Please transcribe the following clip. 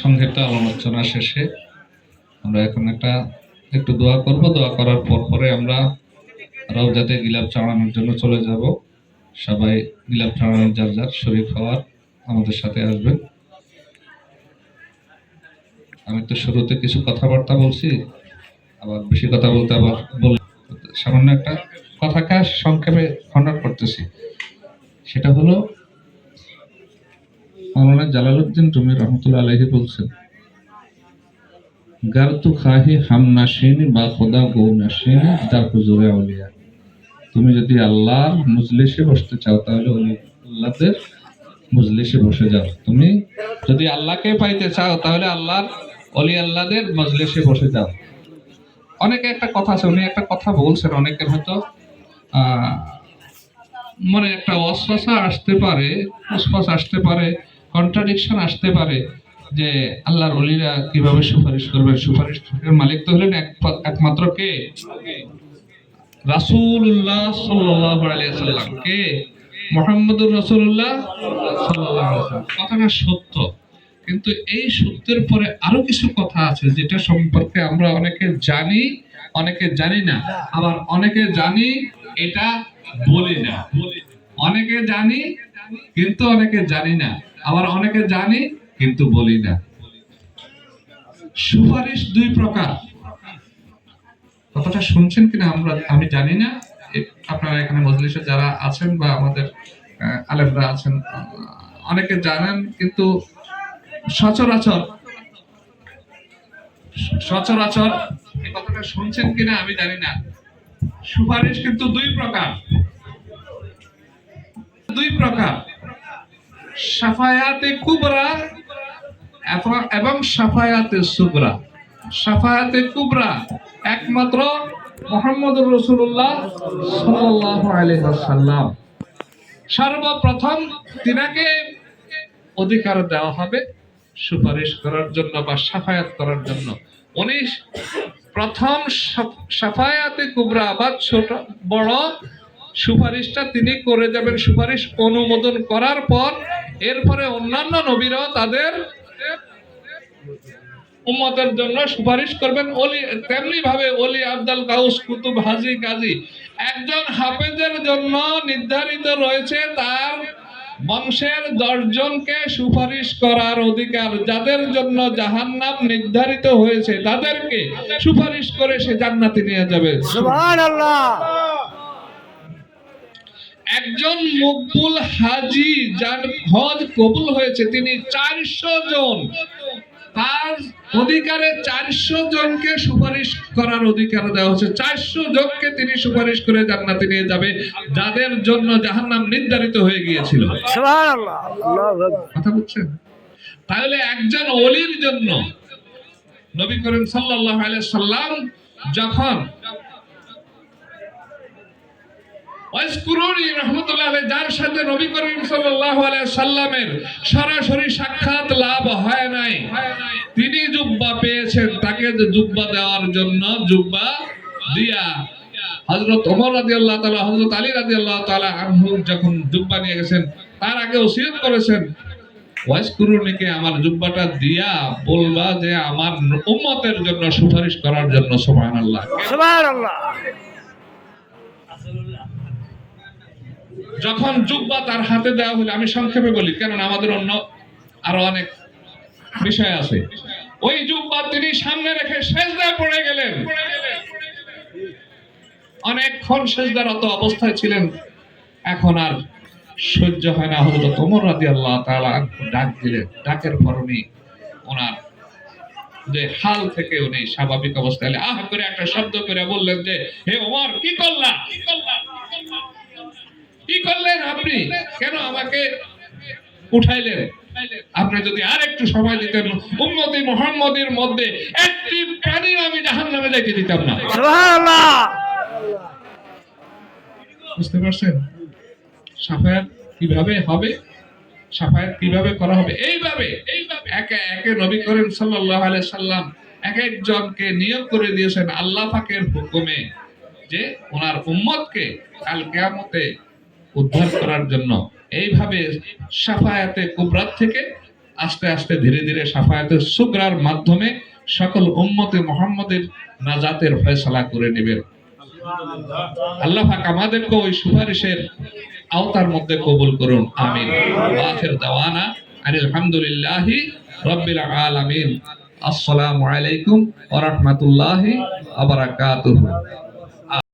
সংক্ষিপ্ত আলোচনা শেষে আমরা এখন একটা একটু দোয়া করব। দোয়া করার পর পরে আমরা রওজাতে গিলাপ চড়ানোর জন্য চলে যাব। সবাই গিলাপ চড়ানোর যার যার শরীর হওয়ার আমাদের সাথে আসবেন আমি তো শুরুতে কিছু কথাবার্তা বলছি, আবার বেশি কথা বলতে আবার বল সামান্য একটা কথাকে সংক্ষেপে খণ্ডন করতেছি। সেটা হলো মৌলানা জালালউদ্দিন রুমি রহমতুল্লাহ আলাইহি বলছেন, গার তু খাহি হাম নাশিন বা খোদা গৌ নাশিন দার হুজুরে আউলিয়া। তুমি যদি আল্লাহর মজলিসে বসতে চাও, তাহলে আল্লাহদের মজলিসে বসে যাও। তুমি যদি আল্লাহকে পাইতে চাও, তাহলে আল্লাহর অলি আল্লাহদের মজলিসে বসে যাও। অনেকে একটা কথা আছে, উনি একটা কথা বলছেন, অনেকের হয়তো মনে একটা অশ্বাসা আসতে পারে অশ্বাস আসতে পারে কন্ট্রাডিকশন আসতে পারে যে আল্লাহর অলিরা কীভাবে সুপারিশ করবেন? সুপারিশ মালিক তো হলেন এক- একমাত্র কে? রাসূলুল্লাহ সাল্লাল্লাহু আলাইহি কে? মুহাম্মদুর সাল্লাল্লাহু কথাটা সত্য। কিন্তু এই সত্যের পরে আরও কিছু কথা আছে যেটা সম্পর্কে আমরা অনেকে জানি অনেকে জানি না। আবার অনেকে জানি, এটা বলি না। অনেকে জানি, কিন্তু অনেকে জানি না। আবার অনেকে জানি, কিন্তু বলি না। সুপারিশ দুই প্রকার। কথাটা শুনছেন কিনা আমরা, আমি জানি না। আপনারা এখানে মজলিসে যারা আছেন বা আমাদের আলেমরা আছেন অনেকে জানেন, কিন্তু সচরাচর সচরাচর এই কথাটা শুনছেন কিনা আমি জানি না। সুপারিশ কিন্তু দুই প্রকার। দুই প্রকার। সাফায়াতে কুবরা এবং সাফায়াতে সুবরা। সাফায়াতে কুবরা একমাত্র মোহাম্মদ রসুল্লাহ আলাইহি সর্বপ্রথম তিনাকে অধিকার দেওয়া হবে সুপারিশ করার জন্য বা সাফায়াত করার জন্য। উনি প্রথম সাফ- সাফায়াতে কুবরা বা ছোট, বড় সুপারিশটা তিনি করে যাবেন। সুপারিশ অনুমোদন করার পর এরপরে অন্যান্য নবীরাও তাদের উম্মতের জন্য সুপারিশ করবেন। ওলি তেমনি ভাবে ওলি আব্দাল কাউস কুতুব হাজি গাজী। একজন হাফেজের জন্য নির্ধারিত রয়েছে তার বংশের দশজনকে সুপারিশ করার অধিকার। যাদের জন্য জাহান্নাম নির্ধারিত হয়েছে, তাদেরকে সুপারিশ করে সে জান্নাতে নিয়ে যাবে। সুবহানাল্লাহ। একজন মকবুল হাজি যার হজ কবুল হয়েছে তিনি চারশো জন। তার অধিকারে চারশো জনকে সুপারিশ করার অধিকার দেওয়া হচ্ছে চারশো জনকে তিনি সুপারিশ করে জান্নাতে নিয়ে যাবে যাদের জন্য জাহান্নাম নির্ধারিত হয়ে গিয়েছিল। সুবহানাল্লাহ। আল্লাহু আকবার। কথা বুঝছেন? তাহলে একজন অলির জন্য নবী করিম সাল্লাল্লাহু আলাইহি সাল্লাম যখন যার সাথে সাল্লামের সরাসরি সাক্ষাৎ লাভ হয় নাই, তিনি জুব্বা পেয়েছেন, তাকে জুব্বা দেওয়ার জন্য জুব্বা দিয়া। হযরত ওমর রাদিয়াল্লাহু তাআলা, হযরত আলী রাদিয়াল্লাহু তাআলা আনহু যখন জুব্বা নিয়ে গেছেন, তার আগে ওসিয়ত করেছেন, ওয়াজকুরুনিকে আমার জুব্বাটা দিয়া বলবা যে আমার উম্মতের জন্য সুপারিশ করার জন্য, সুবহানাল্লাহ। সুবহানাল্লাহ। যখন জুব্বা তার হাতে দেওয়া হলো, আমি সংক্ষেপে বলি, কেননা আমাদের অন্য আরও অনেক বিষয় আছে। ওই জুব্বা তিনি সামনে রেখে সেজদায় পড়ে গেলেন। অনেকক্ষণ সেজদারত অবস্থায় ছিলেন। এখন আর সহ্য হয় না। হজরত ওমর রাদিয়াল্লাহু তাআলা আনহু ডাক দিলেন। ডাকের পর উনি ওনার যে হাল থেকে উনি স্বাভাবিক অবস্থায় আহ করে একটা শব্দ করে বললেন যে, হে ওমর কি করলা কি করলা? কি করলেন আপনি? কেন আমাকে উঠাইলেন? আপনি যদি আর একটু সময় দিতেন উম্মতি মোহাম্মদের মধ্যে একটি প্রাণী আমি জাহান নামে যাইতে দিতাম না। বুঝতে পারছেন? সাফায়াত কীভাবে হবে? সাফায়াত কীভাবে করা হবে? এইভাবে এইভাবে একে একে নবী করিম সাল্লাল্লাহু আলাইহি সাল্লাম এক একজনকে নিয়োগ করে দিয়েছেন আল্লাহ পাকের হুকুমে যে ওনার উম্মতকে কাল কিয়ামতে উদ্ধার করার জন্য। এইভাবে সাফায়াতে কুবরাত থেকে আস্তে আস্তে ধীরে ধীরে সাফায়াতের সুগ্রার মাধ্যমে সকল উম্মতে মোহাম্মদের নাজাতের ফয়সালা করে নেবেন। আল্লাহ আমাদেরকে ওই সুপারিশের আওতার মধ্যে কবুল করুন। আমিন। আখির দাওয়ানা আনিল হামদুলিল্লাহি রাব্বিল আলামিন। আসসালামু আলাইকুম ওয়া রাহমাতুল্লাহি ওয়া বারাকাতুহু।